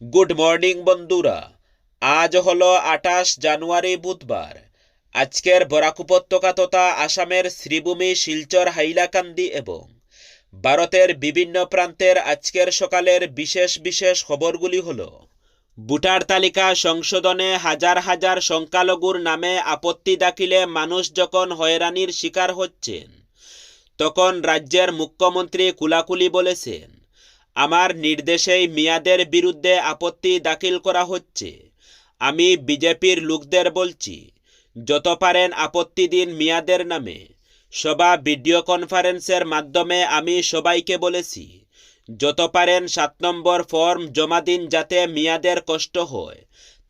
Good morning বন্ধুরা। আজ হলো আঠাশ জানুয়ারি বুধবার। আজকের বরাক উপত্যকা তথা আসামের শ্রীভূমি শিলচর, হাইলাকান্দি এবং ভারতের বিভিন্ন প্রান্তের আজকের সকালের বিশেষ বিশেষ খবরগুলি হলো, ভোটার তালিকা সংশোধনে হাজার হাজার সংখ্যালঘুর নামে আপত্তি দাখিলে মানুষ যখন হয়রানির শিকার হচ্ছেন, তখন রাজ্যের মুখ্যমন্ত্রী কুলাকুলি বলেছেন। আমার নির্দেশেই মিয়াদের বিরুদ্ধে আপত্তি দাখিল করা হচ্ছে। আমি বিজেপির লোকদের বলছি, যত পারেন আপত্তি দিন মিয়াদের নামে। সভা ভিডিও কনফারেন্সের মাধ্যমে আমি সবাইকে বলেছি, যত পারেন সাত নম্বর ফর্ম জমা দিন যাতে মিয়াদের কষ্ট হয়।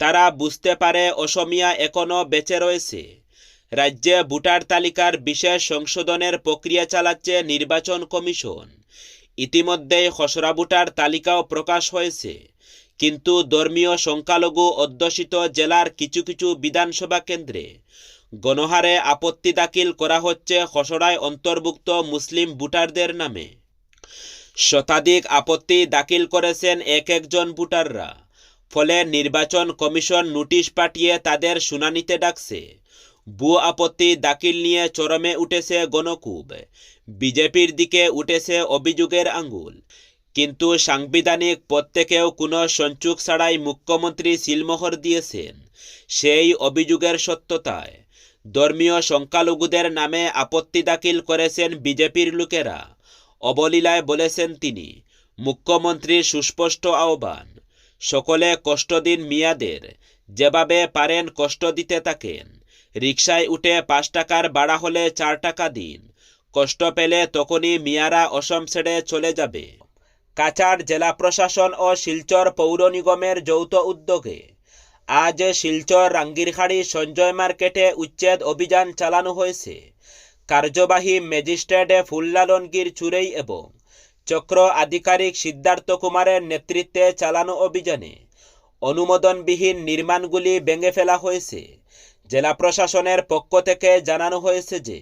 তারা বুঝতে পারে অসমিয়া এখনও বেঁচে রয়েছে। রাজ্যে ভোটার তালিকার বিশেষ সংশোধনের প্রক্রিয়া চালাচ্ছে নির্বাচন কমিশন। ইতিমধ্যেই খসড়া ভোটার তালিকাও প্রকাশ হয়েছে। কিন্তু ধর্মীয় সংখ্যালঘু অধ্যুষিত জেলার কিছু কিছু বিধানসভা কেন্দ্রে গণহারে আপত্তি দাখিল করা হচ্ছে খসড়ায় অন্তর্ভুক্ত মুসলিম ভোটারদের নামে। শতাধিক আপত্তি দাখিল করেছেন এক একজন ভোটাররা। ফলে নির্বাচন কমিশন নোটিশ পাঠিয়ে তাদের শুনানিতে ডাকছে। ভূ আপত্তি দাখিল নিয়ে চরমে উঠেছে গণকুব বিজেপির দিকে উঠেছে অভিযোগের আঙ্গুল কিন্তু সাংবিধানিক পদ থেকেও কোনো সঞ্চুক ছাড়াই মুখ্যমন্ত্রী সিলমোহর দিয়েছেন সেই অভিযোগের সত্যতায়। ধর্মীয় সংখ্যালঘুদের নামে আপত্তি দাখিল করেছেন বিজেপির লোকেরা। অবলীলায় বলেছেন তিনি মুখ্যমন্ত্রীর সুস্পষ্ট আহ্বান, সকলে কষ্ট দিন মিয়াদের, যেভাবে পারেন কষ্ট দিতে থাকেন। রিকশায় উঠে পাঁচ টাকার বাড়া হলে চার টাকা দিন। কষ্ট পেলে তখনই মিয়ারা অসম ছেড়ে চলে যাবে। কাছাড় জেলা প্রশাসন ও শিলচর পৌর নিগমের যৌথ উদ্যোগে আজ শিলচর রাঙ্গিরখাড়ি সঞ্জয় মার্কেটে উচ্ছেদ অভিযান চালানো হয়েছে। কার্যবাহী ম্যাজিস্ট্রেটে ফুল্লালনগির চুরেই এবং চক্র আধিকারিক সিদ্ধার্থ কুমারের নেতৃত্বে চালানো অভিযানে অনুমোদনবিহীন নির্মাণগুলি ভেঙে ফেলা হয়েছে। জেলা প্রশাসনের পক্ষ থেকে জানানো হয়েছে যে,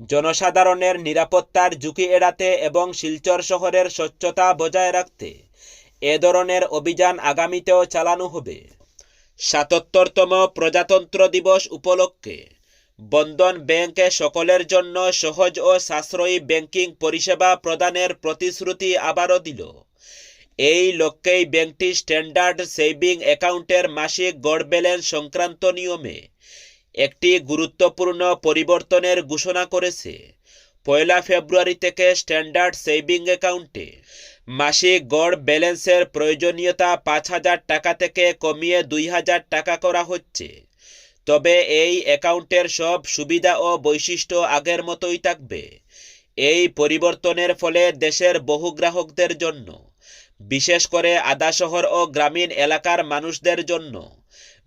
জনসাধারণের নিরাপত্তার ঝুঁকি এড়াতে এবং শিলচর শহরের স্বচ্ছতা বজায় রাখতে এ ধরনের অভিযান আগামীতেও চালানো হবে। সাতাত্তরতম প্রজাতন্ত্র দিবস উপলক্ষে বন্ধন ব্যাংকে সকলের জন্য সহজ ও সাশ্রয়ী ব্যাংকিং পরিষেবা প্রদানের প্রতিশ্রুতি আবারও দিল। এই লক্ষ্যেই ব্যাংকটি স্ট্যান্ডার্ড সেভিং অ্যাকাউন্টের মাসিক গড় ব্যালেন্স সংক্রান্ত নিয়মে একটি গুরুত্বপূর্ণ পরিবর্তনের ঘোষণা করেছে। পয়লা ফেব্রুয়ারি থেকে স্ট্যান্ডার্ড সেভিং অ্যাকাউন্টে মাসিক গড় ব্যালেন্সের প্রয়োজনীয়তা পাঁচ হাজার টাকা থেকে কমিয়ে দুই হাজার টাকা করা হচ্ছে। তবে এই অ্যাকাউন্টের সব সুবিধা ও বৈশিষ্ট্য আগের মতোই থাকবে। এই পরিবর্তনের ফলে দেশের বহু গ্রাহকদের জন্য, বিশেষ করে আদা শহর ও গ্রামীণ এলাকার মানুষদের জন্য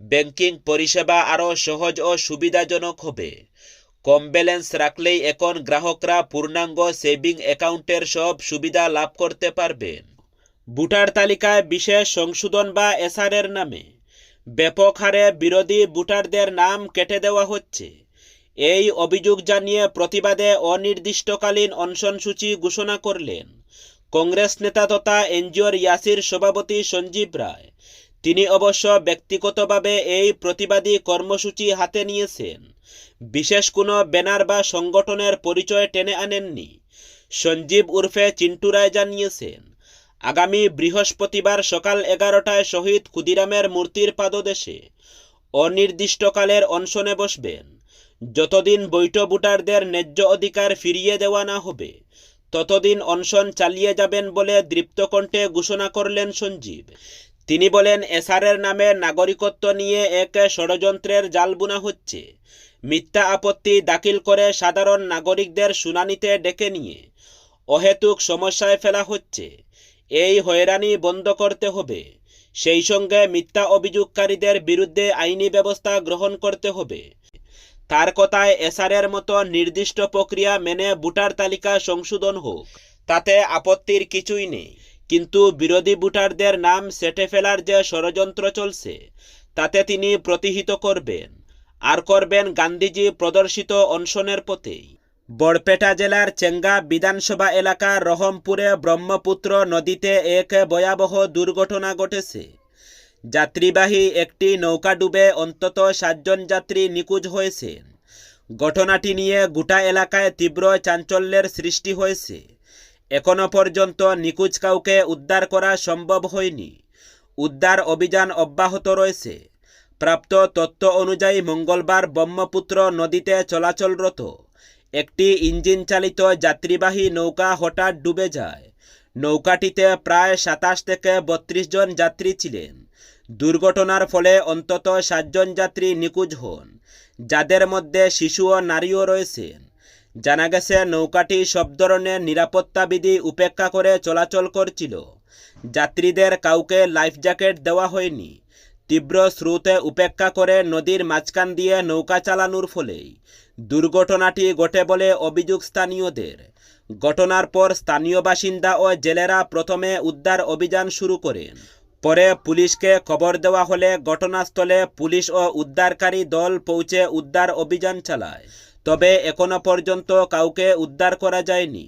ব্যাংকিং পরিষেবা আরও সহজ ও সুবিধাজনক হবে। কম ব্যালেন্স রাখলেই এখন গ্রাহকরা পূর্ণাঙ্গ সেভিং অ্যাকাউন্টের সব সুবিধা লাভ করতে পারবেন। ভোটার তালিকায় বিশেষ সংশোধন বা এসআরের নামে। ব্যাপক হারে বিরোধী ভোটারদের নাম কেটে দেওয়া হচ্ছে। এই অভিযোগ জানিয়ে প্রতিবাদে অনির্দিষ্টকালীন অনশনসূচি ঘোষণা করলেন। কংগ্রেস নেতা তথা এনজিওর ইয়াসির সভাপতি সঞ্জীব রায়। তিনি অবশ্য ব্যক্তিগতভাবে এই প্রতিবাদী কর্মসূচি হাতে নিয়েছেন। বিশেষ কোনো ব্যানার বা সংগঠনের পরিচয় টেনে আনেননি, সঞ্জীব উর্ফে চিন্টু রায় জানিয়েছেন। আগামী বৃহস্পতিবার সকাল এগারোটায় শহীদ ক্ষুদিরামের মূর্তির পাদদেশে অনির্দিষ্টকালের অনশনে বসবেন। যতদিন বৈঠ ভোটারদের ন্যায্য অধিকার ফিরিয়ে দেওয়া না হবে, ততদিন অনশন চালিয়ে যাবেন বলে দৃপ্তকণ্ঠে ঘোষণা করলেন সঞ্জীব। তিনি বলেন, এসআরের নামে নাগরিকত্ব নিয়ে এক ষড়যন্ত্রের জাল বোনা হচ্ছে। মিথ্যা আপত্তি দাখিল করে সাধারণ নাগরিকদের শুনানিতে ডেকে নিয়ে অহেতুক সমস্যায় ফেলা হচ্ছে। এই হয়রানি বন্ধ করতে হবে। সেই সঙ্গে মিথ্যা অভিযোগকারীদের বিরুদ্ধে আইনি ব্যবস্থা গ্রহণ করতে হবে। তার কথায় এসআরের মতো নির্দিষ্ট প্রক্রিয়া মেনে ভোটার তালিকা সংশোধন হোক। তাতে আপত্তির কিছুই নেই। কিন্তু বিরোধী ভোটারদের নাম সেটে ফেলার যে ষড়যন্ত্র চলছে, তাতে তিনি প্রতিহিত করবেন। আর করবেন গান্ধীজি প্রদর্শিত অনশনের পথেই। বরপেটা জেলার চেঙ্গা বিধানসভা এলাকার রহমপুরে ব্রহ্মপুত্র নদীতে এক ভয়াবহ দুর্ঘটনা ঘটেছে। যাত্রীবাহী একটি নৌকা ডুবে অন্তত সাতজন যাত্রী নিখোঁজ হয়েছেন। ঘটনাটি নিয়ে গোটা এলাকায় তীব্র চাঞ্চল্যের সৃষ্টি হয়েছে। এখনও পর্যন্ত নিখোঁজ কাউকে উদ্ধার করা সম্ভব হয়নি। উদ্ধার অভিযান অব্যাহত রয়েছে। প্রাপ্ত তথ্য অনুযায়ী মঙ্গলবার ব্রহ্মপুত্র নদীতে চলাচলরত একটি ইঞ্জিন চালিত যাত্রীবাহী নৌকা হঠাৎ ডুবে যায়। নৌকাটিতে প্রায় সাতাশ থেকে বত্রিশ জন যাত্রী ছিলেন। দুর্ঘটনার ফলে অন্তত সাতজন যাত্রী নিখোঁজ হন, যাদের মধ্যে শিশু ও নারীও রয়েছেন। জানা গেছে, নৌকাটি সব ধরনের নিরাপত্তা বিধি উপেক্ষা করে চলাচল করছিল। যাত্রীদের কাউকে লাইফ জ্যাকেট দেওয়া হয়নি। তীব্র স্রোতে উপেক্ষা করে নদীর মাঝখান দিয়ে নৌকা চালানোর ফলেই দুর্ঘটনাটি ঘটে বলে অভিযোগ স্থানীয়দের। ঘটনার পর স্থানীয় বাসিন্দা ও জেলেরা প্রথমে উদ্ধার অভিযান শুরু করেন। পরে পুলিশকে খবর দেওয়া হলে ঘটনাস্থলে পুলিশ ও উদ্ধারকারী দল পৌঁছে উদ্ধার অভিযান চালায়। তবে এখনও পর্যন্ত কাউকে উদ্ধার করা যায়নি।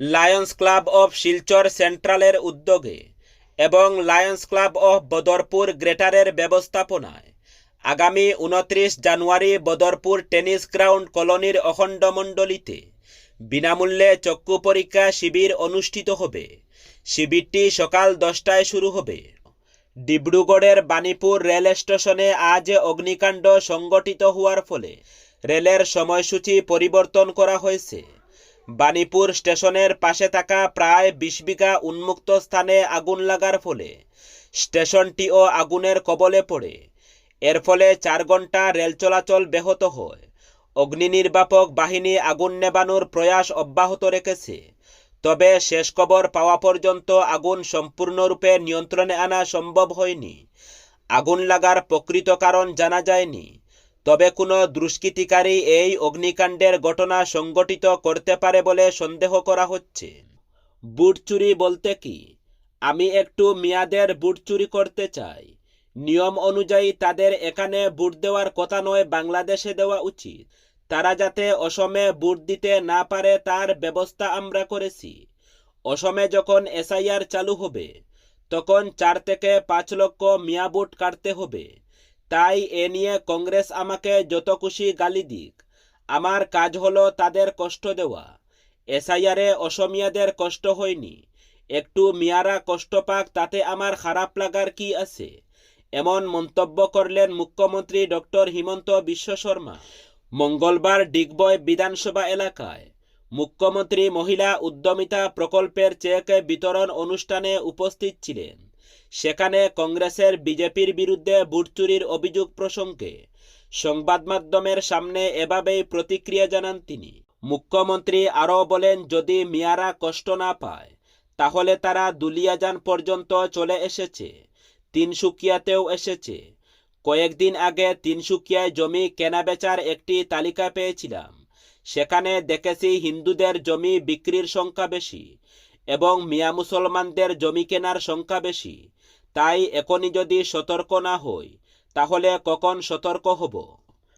লায়ন্স ক্লাব অফ শিলচর সেন্ট্রালের উদ্যোগে এবং লায়ন্স ক্লাব অফ বদরপুর গ্রেটারের ব্যবস্থাপনায় আগামী উনত্রিশ জানুয়ারি বদরপুর টেনিস গ্রাউন্ড কলোনির অখণ্ডমণ্ডলীতে বিনামূল্যে চক্ষু পরীক্ষা শিবির অনুষ্ঠিত হবে। শিবিরটি সকাল দশটায় শুরু হবে। ডিব্রুগড়ের বাণীপুর রেল স্টেশনে আজ অগ্নিকাণ্ড সংগঠিত হওয়ার ফলে রেলের সময়সূচি পরিবর্তন করা হয়েছে। বাণীপুর স্টেশনের পাশে থাকা প্রায় বিশ বিঘা উন্মুক্ত স্থানে আগুন লাগার ফলে স্টেশনটিও আগুনের কবলে পড়ে। এর ফলে চার ঘণ্টা রেল চলাচল ব্যাহত হয়। অগ্নি নির্বাপক বাহিনী আগুন নেবানোর প্রয়াস অব্যাহত রেখেছে। তবে শেষ খবর পাওয়া পর্যন্ত আগুন সম্পূর্ণরূপে নিয়ন্ত্রণে আনা সম্ভব হয়নি। আগুন লাগার প্রকৃত কারণ জানা যায়নি। তবে কোনো দুষ্কৃতিকারী এই অগ্নিকাণ্ডের ঘটনা সংঘটিত করতে পারে বলে সন্দেহ করা হচ্ছে। বুট চুরি বলতে কি? আমি একটু মেয়াদের বুট চুরি করতে চাই। নিয়ম অনুযায়ী তাদের এখানে বুট দেওয়ার কথা নয়, বাংলাদেশে দেওয়া উচিত। তারা যাতে অসমে বুট দিতে না পারে তার ব্যবস্থা আমরা করেছি। অসমে যখন এসআইআর চালু হবে, তখন চার থেকে পাঁচ লক্ষ মিয়া বুট কাটতে হবে। তাই এ নিয়ে কংগ্রেস আমাকে যত খুশি গালি দিক। আমার কাজ হলো তাদের কষ্ট দেওয়া। এসআইআরে অসমিয়াদের কষ্ট হয়নি। একটু মিয়ারা কষ্ট পাক, তাতে আমার খারাপ লাগার কি আছে? এমন মন্তব্য করলেন মুখ্যমন্ত্রী ডক্টর হিমন্ত বিশ্ব শর্মা। মঙ্গলবার ডিগবয় বিধানসভা এলাকায় মুখ্যমন্ত্রী মহিলা উদ্যমিতা প্রকল্পের চেক বিতরণ অনুষ্ঠানে উপস্থিত ছিলেন। সেখানে কংগ্রেসের বিজেপির বিরুদ্ধে বুট চুরির অভিযোগ প্রসঙ্গে সংবাদ মাধ্যমের সামনে এভাবেই প্রতিক্রিয়া জানান তিনি। মুখ্যমন্ত্রী আরও বলেন, যদি মিয়ারা কষ্ট না পায়, তাহলে তারা দুলিয়াজান পর্যন্ত চলে এসেছে, তিনসুকিয়াতেও এসেছে। কয়েকদিন আগে তিনসুকিয়ায় জমি কেনাবেচার একটি তালিকা পেয়েছিলাম। সেখানে দেখেছি হিন্দুদের জমি বিক্রির সংখ্যা বেশি এবং মিয়া মুসলমানদের জমি কেনার সংখ্যা বেশি। তাই এখনই যদি সতর্ক না হই তাহলে কখন সতর্ক হব?